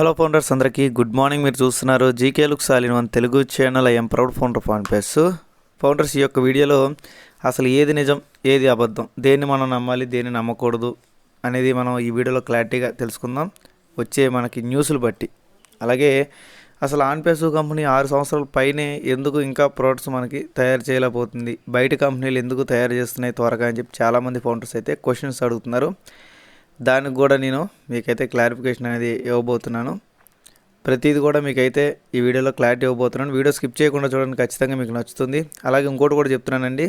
Hello founders అందరికీ good morning మీరు చూస్తున్నారు GK look సాలిన్ one Telugu channel I'm proud founder fan face founders ఈ యొక్క వీడియోలో అసలు ఏది నిజం ఏది అబద్ధం దేన్ని మనం నమ్మాలి దేన్ని నమ్మకూడదు అనేది మనం ఈ వీడియోలో క్లారిటీగా తెలుసుకుందాం. వచ్చే మనకి న్యూస్లు బట్టి. అలాగే అసలు ఆన్పేసు కంపెనీ ఆరు సంవత్సరాల పైనే ఎందుకు ఇంకా ప్రోడక్ట్స్ మనకి తయారు చేయలేకపోతుంది? బయట కంపెనీలు ఎందుకు తయారు చేస్తున్నాయి త్వరగా అని చెప్పి చాలామంది ఫౌండర్స్ అయితే క్వశ్చన్స్ అడుగుతున్నారు. దానికి కూడా నేను మీకైతే క్లారిఫికేషన్ అనేది ఇవ్వబోతున్నాను. ప్రతిది కూడా మీకైతే ఈ వీడియోలో క్లారిటీ ఇవ్వబోతున్నాను. వీడియో స్కిప్ చేయకుండా చూడండి ఖచ్చితంగా మీకు నచ్చుతుంది. అలాగే ఇంకోటి కూడా చెప్తున్నానండి.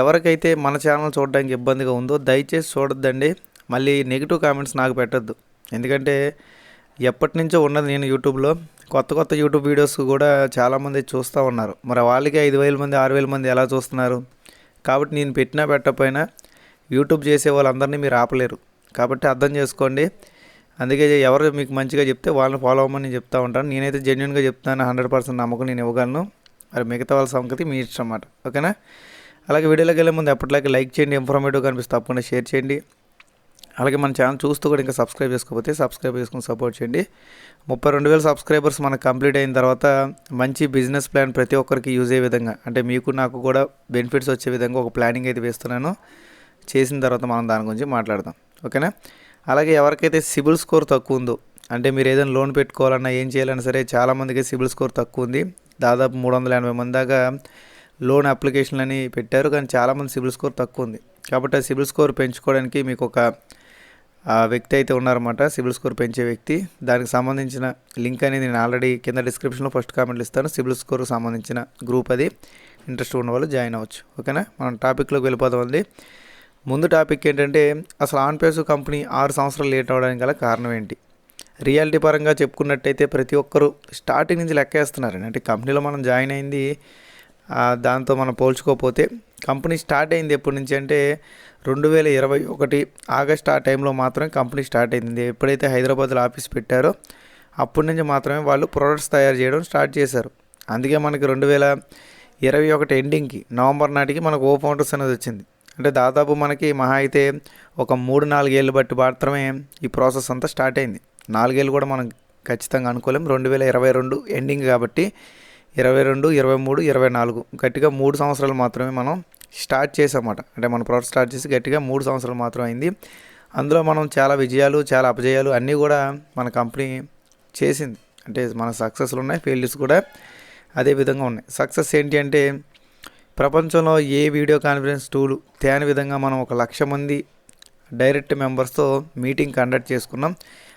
ఎవరికైతే మన ఛానల్ చూడడానికి ఇబ్బందిగా ఉందో దయచేసి చూడొద్దండి. మళ్ళీ నెగిటివ్ కామెంట్స్ నాకు పెట్టద్దు. ఎందుకంటే ఎప్పటి నుంచో ఉన్నది నేను యూట్యూబ్లో కొత్త కొత్త యూట్యూబ్ వీడియోస్ కూడా చాలామంది చూస్తూ ఉన్నారు. మరి వాళ్ళకి ఐదు వేల మంది ఆరు వేల మంది ఎలా చూస్తున్నారు? కాబట్టి నేను పెట్టినా పెట్టకపోయినా యూట్యూబ్ చేసే వాళ్ళందరినీ మీరు ఆపలేరు. కాబట్టి అర్థం చేసుకోండి. అందుకే ఎవరు మీకు మంచిగా చెప్తే వాళ్ళని ఫాలో అవ్వమని నేను చెప్తా ఉంటాను. నేనైతే జెన్యున్గా చెప్తాను హండ్రెడ్ పర్సెంట్ నమ్మకం నేను ఇవ్వగలను. మరి మిగతా వాళ్ళ సంగతి మీ ఇష్టం అన్నమాట. ఓకేనా? అలాగే వీడియోలోకి వెళ్ళే ముందు ఎప్పటిలాగే లైక్ చేయండి ఇన్ఫర్మేటివ్ కనిపిస్తే తప్పకుండా షేర్ చేయండి. అలాగే మన ఛానల్ చూస్తూ కూడా ఇంకా సబ్స్క్రైబ్ చేసుకోకపోతే సబ్స్క్రైబ్ చేసుకుని సపోర్ట్ చేయండి. ముప్పై రెండు వేల సబ్స్క్రైబర్స్ మనకు కంప్లీట్ అయిన తర్వాత మంచి బిజినెస్ ప్లాన్ ప్రతి ఒక్కరికి యూజ్ అయ్యే విధంగా అంటే మీకు నాకు కూడా బెనిఫిట్స్ వచ్చే విధంగా ఒక ప్లానింగ్ అయితే వేస్తున్నాను. చేసిన తర్వాత మనం దాని గురించి మాట్లాడదాం. ఓకేనా? అలాగే ఎవరికైతే సిబిల్ స్కోర్ తక్కువ ఉందో అంటే మీరు ఏదైనా లోన్ పెట్టుకోవాలన్నా ఏం చేయాలన్నా సరే చాలామందికి సిబిల్ స్కోర్ తక్కువ ఉంది. దాదాపు మూడు వందల ఎనభై మంది దాకా లోన్ అప్లికేషన్లు అని పెట్టారు. కానీ చాలామంది సిబిల్ స్కోర్ తక్కువ ఉంది. కాబట్టి ఆ సిబిల్ స్కోర్ పెంచుకోవడానికి మీకు ఒక వ్యక్తి అయితే ఉన్నారన్నమాట. సిబిల్ స్కోర్ పెంచే వ్యక్తి. దానికి సంబంధించిన లింక్ అనేది నేను ఆల్రెడీ కింద డిస్క్రిప్షన్లో ఫస్ట్ కామెంట్లు ఇస్తాను. సిబిల్ స్కోర్కి సంబంధించిన గ్రూప్ అది. ఇంట్రెస్ట్ ఉన్న వాళ్ళు జాయిన్ అవ్వచ్చు. ఓకేనా? మనం టాపిక్లోకి వెళ్ళిపోదాం అండి ముందు టాపిక్ ఏంటంటే అసలు ఆన్పేసు కంపెనీ ఆరు సంవత్సరాలు లేట్ అవడానికి గల కారణం ఏంటి? రియాలిటీ పరంగా చెప్పుకున్నట్టయితే ప్రతి ఒక్కరు స్టార్టింగ్ నుంచి లెక్కేస్తున్నారండి. అంటే కంపెనీలో మనం జాయిన్ అయింది దాంతో మనం పోల్చుకోకపోతే కంపెనీ స్టార్ట్ అయింది ఎప్పటి నుంచి అంటే రెండు వేల ఇరవై ఒకటి ఆగస్ట్ ఆ టైంలో మాత్రమే కంపెనీ స్టార్ట్ అయింది. ఎప్పుడైతే హైదరాబాద్లో ఆఫీస్ పెట్టారో అప్పటి నుంచి మాత్రమే వాళ్ళు ప్రొడక్ట్స్ తయారు చేయడం స్టార్ట్ చేశారు. అందుకే మనకి రెండు వేల ఇరవై ఒకటి ఎండింగ్కి నవంబర్ నాటికి మనకు ఓ ఫౌండర్స్ అనేది వచ్చింది. అంటే దాదాపు మనకి మహా అయితే ఒక మూడు నాలుగేళ్ళు బట్టి మాత్రమే ఈ ప్రాసెస్ అంతా స్టార్ట్ అయింది. నాలుగేళ్ళు కూడా మనం ఖచ్చితంగా అనుకోలేం. రెండు వేల ఇరవై రెండు ఎండింగ్ కాబట్టి ఇరవై రెండు ఇరవై మూడు ఇరవై నాలుగు గట్టిగా మూడు సంవత్సరాలు మాత్రమే మనం స్టార్ట్ చేసామాట అంటే మన ప్రాజెక్ట్ స్టార్ట్ చేసి గట్టిగా మూడు సంవత్సరాలు మాత్రం అయింది. అందులో మనం చాలా విజయాలు చాలా అపజయాలు అన్నీ కూడా మన కంపెనీ చేసింది. అంటే మన సక్సెస్లు ఉన్నాయి ఫెయిల్యూర్స్ కూడా అదే విధంగా ఉన్నాయి. సక్సెస్ ఏంటి అంటే ప్రపంచంలో ఏ వీడియో కాన్ఫరెన్స్ టూలు తేని విధంగా మనం ఒక లక్ష మంది డైరెక్ట్ మెంబర్స్తో మీటింగ్ కండక్ట్ చేసుకున్నాం.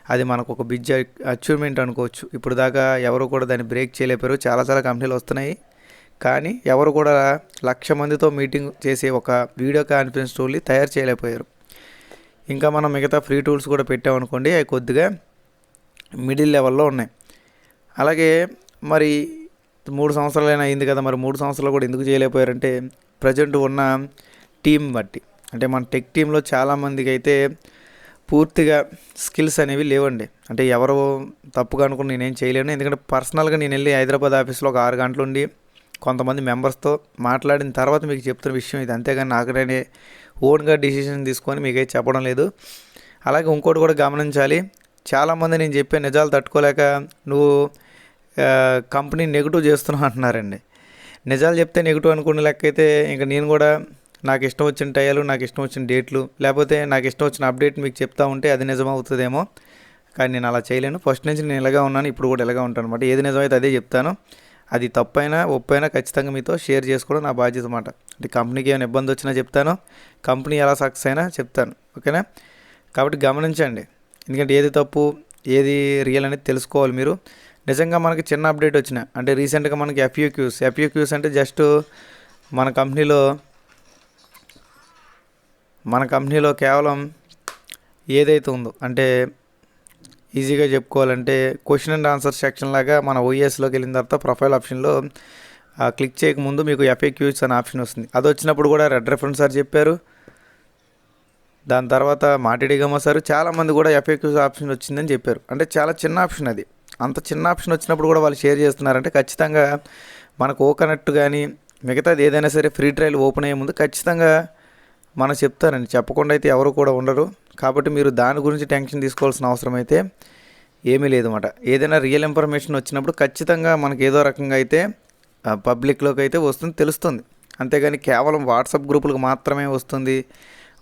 అది మనకు ఒక బిజ్ అచీవ్మెంట్ అనుకోవచ్చు. ఇప్పుడు దాకా ఎవరు కూడా దాన్ని బ్రేక్ చేయలేపారు చాలా చాలా కంపెనీలు వస్తున్నాయి. కానీ ఎవరు కూడా లక్ష మందితో మీటింగ్ చేసే ఒక వీడియో కాన్ఫరెన్స్ టూల్ని తయారు చేయలేకపోయారు. ఇంకా మనం మిగతా ఫ్రీ టూల్స్ కూడా పెట్టామనుకోండి అవి కొద్దిగా మిడిల్ లెవెల్లో ఉన్నాయి. అలాగే మరి మూడు సంవత్సరాలైనా అయింది కదా మరి మూడు సంవత్సరాలు కూడా ఎందుకు చేయలేకపోయారంటే ప్రజెంట్ ఉన్న టీం బట్టి. అంటే మన టెక్ టీంలో చాలామందికి అయితే పూర్తిగా స్కిల్స్ అనేవి లేవండి. అంటే ఎవరు తప్పుగా అనుకుని నేనేం చేయలేను. ఎందుకంటే పర్సనల్గా నేను వెళ్ళి హైదరాబాద్ ఆఫీస్లో ఒక ఆరు గంటలు ఉండి కొంతమంది మెంబర్స్తో మాట్లాడిన తర్వాత మీకు చెప్తున్న విషయం ఇది. అంతేగాని నాకనే ఓన్గా డిసిషన్ తీసుకొని మీకైతే చెప్పడం లేదు. అలాగే ఇంకోటి కూడా గమనించాలి. చాలామంది నేను చెప్పే నిజాలు తట్టుకోలేక నువ్వు కంపెనీ నెగిటివ్ చేస్తున్నాం అంటున్నారండి. నిజాలు చెప్తే నెగిటివ్ అనుకునే లెక్క అయితే ఇంకా నేను కూడా నాకు ఇష్టం వచ్చిన టయాలు నాకు ఇష్టం వచ్చిన డేట్లు లేకపోతే నాకు ఇష్టం వచ్చిన అప్డేట్ మీకు చెప్తా ఉంటే అది నిజమవుతుందేమో. కానీ నేను అలా చేయలేను. ఫస్ట్ నుంచి నేను ఇలాగా ఉన్నాను ఇప్పుడు కూడా ఇలాగా ఉంటాను అనమాట ఏది నిజమైతే అదే చెప్తాను. అది తప్పైనా ఒప్పైనా ఖచ్చితంగా మీతో షేర్ చేసుకోవడం నా బాధ్యత అనమాట అంటే కంపెనీకి ఏమైనా ఇబ్బంది వచ్చినా చెప్తాను. కంపెనీ ఎలా సక్సెస్ అయినా చెప్తాను. ఓకేనా? కాబట్టి గమనించండి. ఎందుకంటే ఏది తప్పు ఏది రియల్ అనేది తెలుసుకోవాలి మీరు. నిజంగా మనకి చిన్న అప్డేట్ వచ్చిన అంటే రీసెంట్గా మనకి ఎఫ్యూక్యూస్ ఎఫ్యూక్యూస్ అంటే జస్ట్ మన కంపెనీలో మన కంపెనీలో కేవలం ఏదైతే ఉందో అంటే ఈజీగా చెప్పుకోవాలంటే క్వశ్చన్ అండ్ ఆన్సర్ సెక్షన్ లాగా మన ఓఎస్లోకి వెళ్ళిన తర్వాత ప్రొఫైల్ ఆప్షన్లో ఆ క్లిక్ చేయకముందు మీకు ఎఫ్ఏక్యూస్ అనే ఆప్షన్ వస్తుంది. అది వచ్చినప్పుడు కూడా రెడ్ రెఫరెన్స్ సార్ చెప్పారు. దాని తర్వాత మాటిడిగమ్మ సార్ చాలామంది కూడా ఎఫ్ఏక్యూస్ ఆప్షన్ వచ్చిందని చెప్పారు. అంటే చాలా చిన్న ఆప్షన్ అది. అంత చిన్న ఆప్షన్ వచ్చినప్పుడు కూడా వాళ్ళు షేర్ చేస్తున్నారంటే ఖచ్చితంగా మనకు ఓకనట్టు కానీ మిగతాది ఏదైనా సరే ఫ్రీ ట్రయల్ ఓపెన్ అయ్యే ముందు ఖచ్చితంగా మనం చెప్తారండి. చెప్పకుండా అయితే ఎవరు కూడా ఉండరు. కాబట్టి మీరు దాని గురించి టెన్షన్ తీసుకోవాల్సిన అవసరం అయితే ఏమీ లేదు అన్నమాట ఏదైనా రియల్ ఇన్ఫర్మేషన్ వచ్చినప్పుడు ఖచ్చితంగా మనకి ఏదో రకంగా అయితే పబ్లిక్లోకి అయితే వస్తుంది తెలుస్తుంది. అంతేగాని కేవలం వాట్సాప్ గ్రూపులకు మాత్రమే వస్తుంది.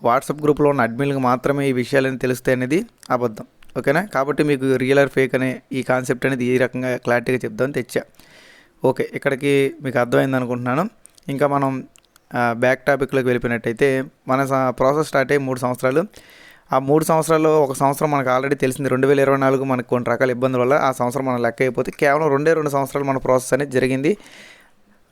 వాట్సాప్ గ్రూప్లో ఉన్న అడ్మిన్లకు మాత్రమే ఈ విషయాలని తెలుస్తాయి అనేది అబద్ధం. ఓకేనా? కాబట్టి మీకు రియల్ ఆర్ ఫేక్ అనే ఈ కాన్సెప్ట్ అనేది ఈ రకంగా క్లారిటీగా చెప్దామని తెచ్చా. ఓకే ఇక్కడికి మీకు అర్థమైంది అనుకుంటున్నాను. ఇంకా మనం బ్యాక్ టాపిక్లోకి వెళ్ళిపోయినట్టయితే మన ప్రాసెస్ స్టార్ట్ అయ్యి మూడు సంవత్సరాలు. ఆ మూడు సంవత్సరాల్లో ఒక సంవత్సరం మనకు ఆల్రెడీ తెలిసింది రెండు వేల ఇరవై నాలుగు మనకు కొన్ని రకాల ఇబ్బందుల వల్ల ఆ సంవత్సరం మనం లెక్క అయిపోతే కేవలం రెండే రెండు సంవత్సరాలు మన ప్రాసెస్ అనేది జరిగింది.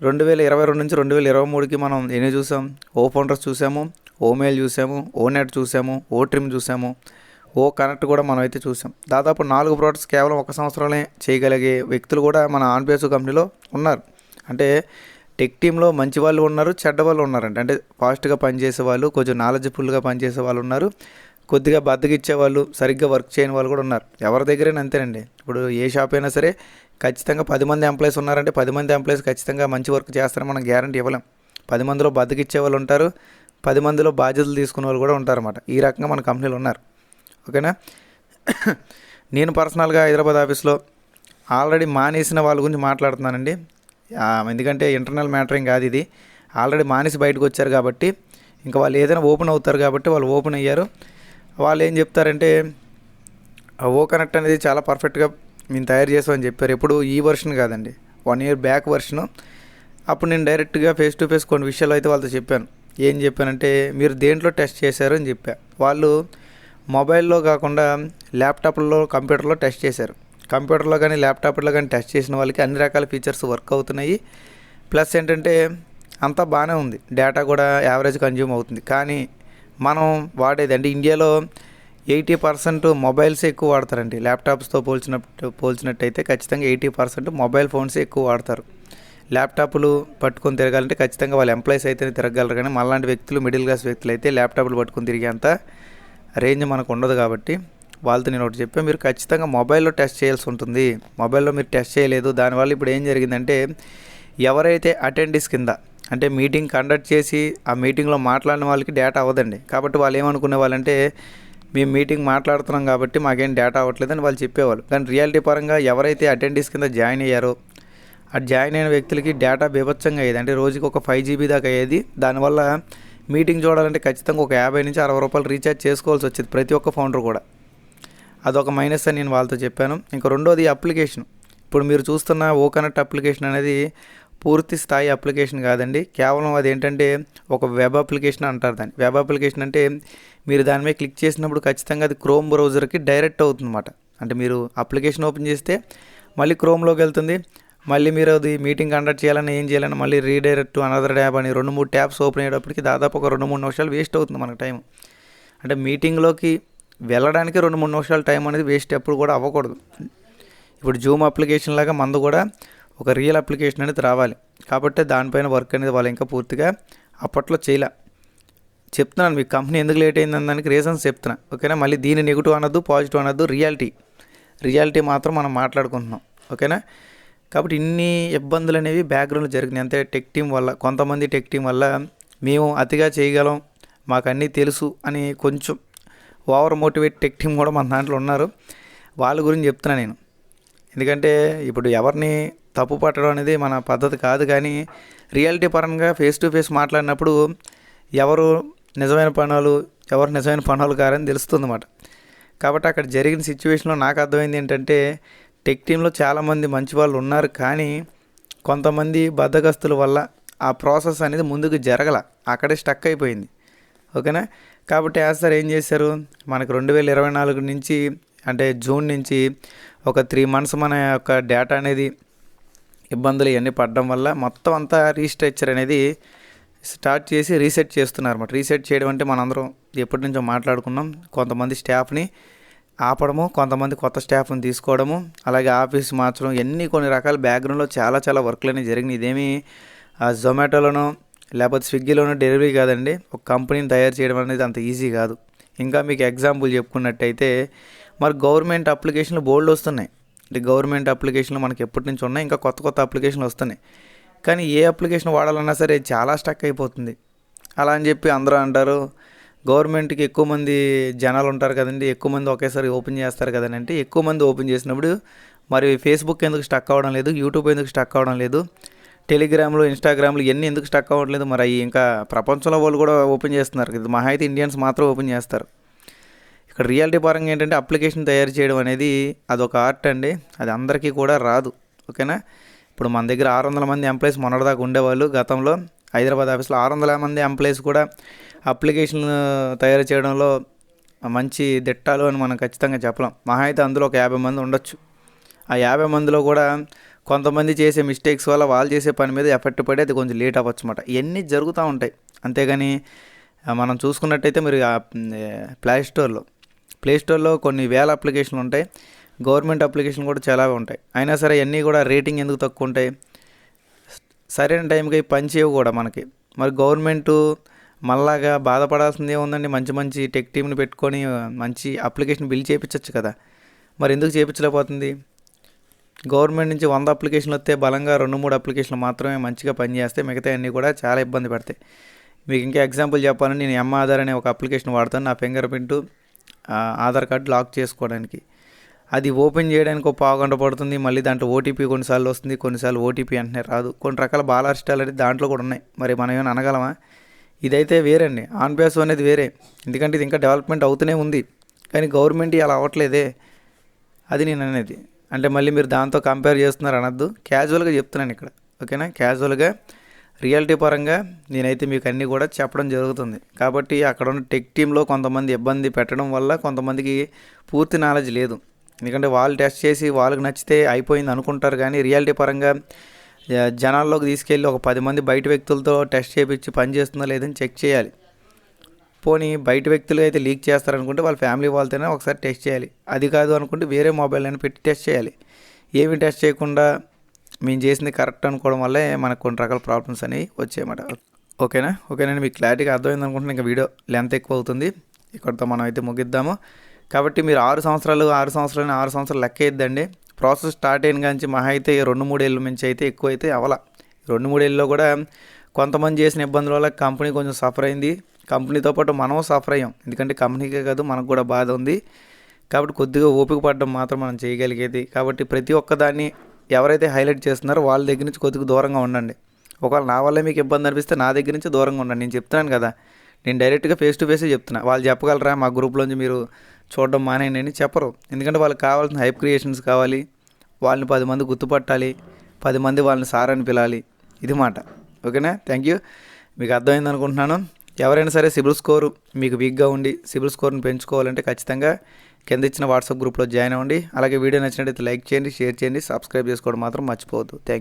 రెండు వేల ఇరవై రెండు నుంచి రెండు వేల ఇరవై మూడుకి మనం ఎన్ని చూసాం? ఓ ఫౌండర్స్ చూసాము ఓ మెయిల్ చూసాము ఓ నెట్ చూసాము ఓ ట్రిమ్ చూసాము. ఓ కనెక్ట్ కూడా మనం అయితే చూసాం. దాదాపు నాలుగు ప్రోడక్ట్స్ కేవలం ఒక సంవత్సరంలో చేయగలిగే వ్యక్తులు కూడా మన ఆన్బేసు కంపెనీలో ఉన్నారు. అంటే టెక్ టీంలో మంచి వాళ్ళు ఉన్నారు చెడ్డ వాళ్ళు ఉన్నారంట అంటే ఫాస్ట్గా పనిచేసే వాళ్ళు కొంచెం నాలెడ్జ్ఫుల్గా పనిచేసే వాళ్ళు ఉన్నారు. కొద్దిగా బద్దకిచ్చే వాళ్ళు సరిగ్గా వర్క్ చేయని వాళ్ళు కూడా ఉన్నారు. ఎవరి దగ్గరైనా అంతేనండి. ఇప్పుడు ఏ షాప్ అయినా సరే ఖచ్చితంగా పది మంది ఎంప్లాయీస్ ఉన్నారంటే పది మంది ఎంప్లాయీస్ ఖచ్చితంగా మంచి వర్క్ చేస్తారని మనం గ్యారంటీ ఇవ్వలేం. పది మందిలో బద్దకిచ్చే వాళ్ళు ఉంటారు పది మందిలో బాధ్యతలు తీసుకునే వాళ్ళు కూడా ఉంటారన్నమాట. ఈ రకంగా మన కంపెనీలు ఉన్నారు. ఓకేనా? నేను పర్సనల్గా హైదరాబాద్ ఆఫీస్లో ఆల్రెడీ మానేసిన వాళ్ళ గురించి మాట్లాడుతున్నానండి. ఎందుకంటే ఇంటర్నల్ మ్యాటరింగ్ కాదు ఇది. ఆల్రెడీ మానేసి బయటకు వచ్చారు కాబట్టి ఇంకా వాళ్ళు ఏదైనా ఓపెన్ అవుతారు కాబట్టి వాళ్ళు ఓపెన్ అయ్యారు. వాళ్ళు ఏం చెప్తారంటే ఓ కనెక్ట్ అనేది చాలా పర్ఫెక్ట్గా మేము తయారు చేసామని చెప్పారు. ఎప్పుడు ఈ వర్షన్ కాదండి. One year back version. అప్పుడు నేను డైరెక్ట్గా ఫేస్ టు ఫేస్ కొన్ని విషయాలు అయితే వాళ్ళతో చెప్పాను. ఏం చెప్పానంటే మీరు దేంట్లో టెస్ట్ చేశారు అని చెప్పా. వాళ్ళు మొబైల్లో కాకుండా ల్యాప్టాప్లో కంప్యూటర్లో టెస్ట్ చేశారు. కంప్యూటర్లో కానీ ల్యాప్టాప్లో కానీ టెస్ట్ చేసిన వాళ్ళకి అన్ని రకాల ఫీచర్స్ వర్క్ అవుతున్నాయి. ప్లస్ ఏంటంటే అంతా బాగానే ఉంది. డేటా కూడా యావరేజ్ కన్జ్యూమ్ అవుతుంది. కానీ మనం వాడేది అంటే ఇండియాలో ఎయిటీ పర్సెంట్ మొబైల్స్ ఎక్కువ వాడతారండి. ల్యాప్టాప్స్తో పోల్చినట్టు పోల్చినట్టయితే ఖచ్చితంగా ఎయిటీ పర్సెంట్ మొబైల్ ఫోన్స్ ఎక్కువ వాడతారు. ల్యాప్టాప్లు పట్టుకొని తిరగాలంటే ఖచ్చితంగా వాళ్ళ ఎంప్లాయీస్ అయితేనే తిరగలరు కానీ మళ్ళాంటి వ్యక్తులు మిడిల్ క్లాస్ వ్యక్తులు అయితే ల్యాప్టాప్లు పట్టుకొని తిరిగేంత రేంజ్ మనకు ఉండదు కాబట్టి వాళ్ళతో నేను ఒకటి చెప్పాను. మీరు ఖచ్చితంగా మొబైల్లో టెస్ట్ చేయాల్సి ఉంటుంది. మొబైల్లో మీరు టెస్ట్ చేయలేదు. దానివల్ల ఇప్పుడు ఏం జరిగిందంటే ఎవరైతే అటెండీస్ కింద అంటే మీటింగ్ కండక్ట్ చేసి ఆ మీటింగ్లో మాట్లాడిన వాళ్ళకి డేటా అవ్వదండి. కాబట్టి వాళ్ళు ఏమనుకునే వాళ్ళంటే మేము మీటింగ్ మాట్లాడుతున్నాం కాబట్టి మాకేం డేటా అవ్వట్లేదని వాళ్ళు చెప్పేవాళ్ళు. కానీ రియాలిటీ పరంగా ఎవరైతే అటెండీస్ కింద జాయిన్ అయ్యారో ఆ జాయిన్ అయిన వ్యక్తులకి డేటా బీభత్సంగా అయ్యేది. అంటే రోజుకి ఒక ఫైవ్ జీబీ దాకా అయ్యేది. దానివల్ల మీటింగ్ చూడాలంటే ఖచ్చితంగా ఒక యాభై నుంచి అరవై రూపాయలు రీఛార్జ్ చేసుకోవాల్సి వచ్చేది ప్రతి ఒక్క ఫౌండర్ కూడా. అదొక మైనస్ అని నేను వాళ్ళతో చెప్పాను. ఇంకా రెండోది అప్లికేషన్. ఇప్పుడు మీరు చూస్తున్న ఓ కనెక్ట్ అప్లికేషన్ అనేది పూర్తి స్థాయి అప్లికేషన్ కాదండి. కేవలం అది ఏంటంటే ఒక వెబ్ అప్లికేషన్ అంటారు దాన్ని. వెబ్ అప్లికేషన్ అంటే మీరు దాని మీద క్లిక్ చేసినప్పుడు ఖచ్చితంగా అది క్రోమ్ బ్రౌజర్కి డైరెక్ట్ అవుతుందన్నమాట. అంటే మీరు అప్లికేషన్ ఓపెన్ చేస్తే మళ్ళీ క్రోమ్లోకి వెళ్తుంది. మళ్ళీ మీరు అది మీటింగ్ కండక్ట్ చేయాలని ఏం చేయాలని మళ్ళీ రీడైరెక్ట్ టు అనదర్ ట్యాబ్ అని రెండు మూడు ట్యాబ్స్ ఓపెన్ అయ్యేటప్పటికి దాదాపు ఒక రెండు మూడు నిమిషాలు వేస్ట్ అవుతుంది మనకు టైం అంటే మీటింగ్లోకి వెళ్ళడానికి రెండు మూడు నిమిషాలు టైం అనేది వేస్ట్ ఎప్పుడు కూడా అవ్వకూడదు. ఇప్పుడు జూమ్ అప్లికేషన్ లాగా మందు కూడా ఒక రియల్ అప్లికేషన్ అనేది రావాలి. కాబట్టి దానిపైన వర్క్ అనేది వాళ్ళు ఇంకా పూర్తిగా అప్పట్లో చేయలే. చెప్తున్నాను మీ కంపెనీ ఎందుకు లేట్ అయిందని దానికి రీజన్స్ చెప్తున్నా. ఓకేనా? మళ్ళీ దీని నెగిటివ్ అనొద్దు పాజిటివ్ అనొద్దు రియాలిటీ రియాలిటీ మాత్రం మనం మాట్లాడుకుంటున్నాం. ఓకేనా? కాబట్టి ఇన్ని ఇబ్బందులు అనేవి బ్యాక్గ్రౌండ్లో జరిగినాయి. అంతే టెక్ టీం వల్ల కొంతమంది టెక్ టీం వల్ల మేము అతిగా చేయగలం మాకు అన్నీ తెలుసు అని కొంచెం ఓవర్ మోటివేట్ టెక్ టీం కూడా మన దాంట్లో ఉన్నారు. వాళ్ళ గురించి చెప్తున్నాను నేను. ఎందుకంటే ఇప్పుడు ఎవరిని తప్పు పట్టడం అనేది మన పద్ధతి కాదు కానీ రియాలిటీ పరంగా ఫేస్ టు ఫేస్ మాట్లాడినప్పుడు ఎవరు నిజమైన పనులు ఎవరు నిజమైన పనులు కారని తెలుస్తుంది అన్నమాట కాబట్టి అక్కడ జరిగిన సిచ్యువేషన్లో నాకు అర్థమైంది ఏంటంటే టెక్ టీంలో చాలామంది మంచి వాళ్ళు ఉన్నారు కానీ కొంతమంది బద్దగస్తుల వల్ల ఆ ప్రాసెస్ అనేది ముందుకు జరగల. అక్కడే స్టక్ అయిపోయింది. ఓకేనా? కాబట్టి యాజ్ సార్ ఏం చేశారు? మనకు రెండు వేల ఇరవై నాలుగు నుంచి అంటే జూన్ నుంచి ఒక త్రీ మంత్స్ మన యొక్క డేటా అనేది ఇబ్బందులు ఇవన్నీ పడడం వల్ల మొత్తం అంతా రీస్ట్రక్చర్ అనేది స్టార్ట్ చేసి రీసెట్ చేస్తున్నారు అన్నమాట. రీసెట్ చేయడం అంటే మనందరం ఎప్పటి నుంచో మాట్లాడుకున్నాం. కొంతమంది స్టాఫ్ని ఆపడము కొంతమంది కొత్త స్టాఫ్ని తీసుకోవడము అలాగే ఆఫీస్ మార్చడం ఇవన్నీ కొన్ని రకాల బ్యాక్గ్రౌండ్లో చాలా చాలా వర్క్లు అనేవి జరిగినాయి. ఇదేమి జొమాటోలోనో లేకపోతే స్విగ్గీలోనో డెలివరీ కాదండి. ఒక కంపెనీని తయారు చేయడం అనేది అంత ఈజీ కాదు. ఇంకా మీకు ఎగ్జాంపుల్ చెప్పుకున్నట్టయితే మరి గవర్నమెంట్ అప్లికేషన్లు బోల్డ్ వస్తున్నాయి. అంటే గవర్నమెంట్ అప్లికేషన్లు మనకి ఎప్పటి నుంచి ఉన్నాయి ఇంకా కొత్త కొత్త అప్లికేషన్లు వస్తున్నాయి. కానీ ఏ అప్లికేషన్ వాడాలన్నా సరే చాలా స్టక్ అయిపోతుంది. అలా అని చెప్పి అందరూ అంటారు గవర్నమెంట్కి ఎక్కువ మంది జనాలు ఉంటారు కదండి. ఎక్కువ మంది ఒకేసారి ఓపెన్ చేస్తారు కదండి అంటే ఎక్కువ మంది ఓపెన్ చేసినప్పుడు మరి ఫేస్బుక్ ఎందుకు స్టక్ అవ్వడం లేదు? యూట్యూబ్ ఎందుకు స్టక్ అవ్వడం లేదు? టెలిగ్రామ్లు ఇన్స్టాగ్రామ్లు ఇవన్నీ ఎందుకు స్టక్ అవ్వట్లేదు మరి అవి ఇంకా ప్రపంచంలో వాళ్ళు కూడా ఓపెన్ చేస్తున్నారు. ఇది మహా అయితే ఇండియన్స్ మాత్రం ఓపెన్ చేస్తారు. ఇక్కడ రియాలిటీ పరంగా ఏంటంటే అప్లికేషన్ తయారు చేయడం అనేది అదొక ఆర్ట్ అండి. అది అందరికీ కూడా రాదు. ఓకేనా? ఇప్పుడు మన దగ్గర ఆరు వందల మంది ఎంప్లాయీస్ మొన్నటిదాకా ఉండేవాళ్ళు గతంలో. హైదరాబాద్ ఆఫీస్లో ఆరు వందల మంది ఎంప్లాయీస్ కూడా అప్లికేషన్ తయారు చేయడంలో మంచి దిట్టాలు అని మనం ఖచ్చితంగా చెప్పలేం. మహా అయితే అందులో ఒక యాభై మంది ఉండొచ్చు. ఆ యాభై మందిలో కూడా కొంతమంది చేసే మిస్టేక్స్ వల్ల వాళ్ళు చేసే పని మీద ఎఫెక్ట్ పడి అది కొంచెం లేట్ అవ్వచ్చు అనమాట ఇవన్నీ జరుగుతూ ఉంటాయి. అంతేగాని మనం చూసుకున్నట్టయితే మీరు ప్లే స్టోర్లో ప్లే స్టోర్లో కొన్ని వేల అప్లికేషన్లు ఉంటాయి. గవర్నమెంట్ అప్లికేషన్ కూడా చాలా ఉంటాయి. అయినా సరే అన్నీ కూడా రేటింగ్ ఎందుకు తక్కువ ఉంటాయి? సరైన టైంకి పని చేయవు కూడా మనకి. మరి గవర్నమెంటు మళ్ళాగా బాధపడాల్సింది ఏముందండి? మంచి మంచి టెక్ టీమ్ని పెట్టుకొని మంచి అప్లికేషన్ బిల్ చేయించవచ్చు కదా. మరి ఎందుకు చేయించలేకపోతుంది గవర్నమెంట్ నుంచి వంద అప్లికేషన్లు వస్తే బలంగా రెండు మూడు అప్లికేషన్లు మాత్రమే మంచిగా పనిచేస్తే మిగతా అన్నీ కూడా చాలా ఇబ్బంది పడతాయి. మీకు ఇంకా ఎగ్జాంపుల్ చెప్పాలని నేను ఎమ్ ఆధార్ అనే ఒక అప్లికేషన్ వాడతాను. నా fingerprint Aadhaar card lock చేసుకోవడానికి. అది ఓపెన్ చేయడానికి ఒక పావుగంట పడుతుంది మళ్ళీ దాంట్లో ఓటీపీ కొన్నిసార్లు వస్తుంది కొన్నిసార్లు ఓటీపీ అంటనే రాదు. కొన్ని రకాల బాలారిష్టాలు అనేది దాంట్లో కూడా ఉన్నాయి. మరి మనం ఏమైనా అనగలమా? ఇదైతే వేరండి. ఆన్ బేస్ అనేది వేరే. ఎందుకంటే ఇది ఇంకా డెవలప్మెంట్ అవుతూనే ఉంది. కానీ గవర్నమెంట్ అలా అవ్వట్లేదే. అది నేను అనేది. అంటే మళ్ళీ మీరు దాంతో కంపేర్ చేస్తున్నారు అనొద్దు. క్యాజువల్గా చెప్తున్నాను ఇక్కడ. ఓకేనా? క్యాజువల్గా రియాలిటీ పరంగా నేనైతే మీకు అన్నీ కూడా చెప్పడం జరుగుతుంది. కాబట్టి అక్కడ ఉన్న టెక్ టీంలో కొంతమంది ఇబ్బంది పెట్టడం వల్ల కొంతమందికి పూర్తి నాలెడ్జ్ లేదు. ఎందుకంటే వాళ్ళు టెస్ట్ చేసి వాళ్ళకి నచ్చితే అయిపోయింది అనుకుంటారు కానీ రియాలిటీ పరంగా జనాల్లోకి తీసుకెళ్ళి ఒక పది మంది బయట వ్యక్తులతో టెస్ట్ చేయించి పని చేస్తుందో లేదని చెక్ చేయాలి. పోనీ బయట వ్యక్తులు అయితే లీక్ చేస్తారనుకుంటే వాళ్ళ ఫ్యామిలీ వాళ్ళతోనే ఒకసారి టెస్ట్ చేయాలి. అది కాదు అనుకుంటే వేరే మొబైల్ అని పెట్టి టెస్ట్ చేయాలి. ఏమి టెస్ట్ చేయకుండా మేము చేసింది కరెక్ట్ అనుకోవడం వల్లే మనకు కొన్ని రకాల ప్రాబ్లమ్స్ అనేవి వచ్చాయన్నమాట ఓకేనా? ఓకేనండి మీకు క్లారిటీగా అర్థమైంది అనుకుంటున్నాను ఇంకా వీడియో లెంత్ ఎక్కువ అవుతుంది. ఇక్కడితో మనం అయితే ముగిద్దాము. కాబట్టి మీరు ఆరు సంవత్సరాలు ఆరు సంవత్సరాలు ఆరు సంవత్సరాలు లెక్క వేద్దండి ప్రాసెస్ స్టార్ట్ అయిన కాంచి మహా అయితే రెండు మూడేళ్ళ నుంచి అయితే ఎక్కువ అయితే అవల. రెండు మూడేళ్ళలో కూడా కొంతమంది చేసిన ఇబ్బందుల వల్ల కంపెనీ కొంచెం సఫర్ అయింది. కంపెనీతో పాటు మనం సఫర్ అయ్యాం. ఎందుకంటే కంపెనీకే కాదు మనకు కూడా బాధ ఉంది. కాబట్టి కొద్దిగా ఓపిక పడడం మాత్రం మనం చేయగలిగేది. కాబట్టి ప్రతి ఒక్కదాన్ని ఎవరైతే హైలైట్ చేస్తున్నారో వాళ్ళ దగ్గర నుంచి కొద్దిగా దూరంగా ఉండండి. ఒకవేళ నా వల్ల మీకు ఇబ్బంది అనిపిస్తే నా దగ్గర నుంచి దూరంగా ఉండండి. నేను చెప్తున్నాను కదా నేను డైరెక్ట్గా ఫేస్ టు ఫేసే చెప్తున్నా. వాళ్ళు చెప్పగలరా? మా గ్రూప్లోంచి మీరు చూడడం మానేయండి అని చెప్పరు. ఎందుకంటే వాళ్ళకి కావాల్సిన హైప్ క్రియేషన్స్ కావాలి. వాళ్ళని పది మంది గుర్తుపట్టాలి. పది మంది వాళ్ళని సార్ అని పిలాలి. ఇది మాట. ఓకేనా? Thank you. మీకు అర్థమైంది అనుకుంటున్నాను. ఎవరైనా సరే సిబిల్ స్కోర్ మీకు వీక్గా ఉండి సిబిల్ స్కోర్ని పెంచుకోవాలంటే ఖచ్చితంగా కింద ఇచ్చిన వాట్సాప్ గ్రూప్లో జాయిన్ అవ్వండి. అలాగే వీడియో నచ్చినట్లయితే లైక్ చేయండి షేర్ చేయండి సబ్స్క్రైబ్ చేసుకోవడం మాత్రం మర్చిపోవద్దు. థ్యాంక్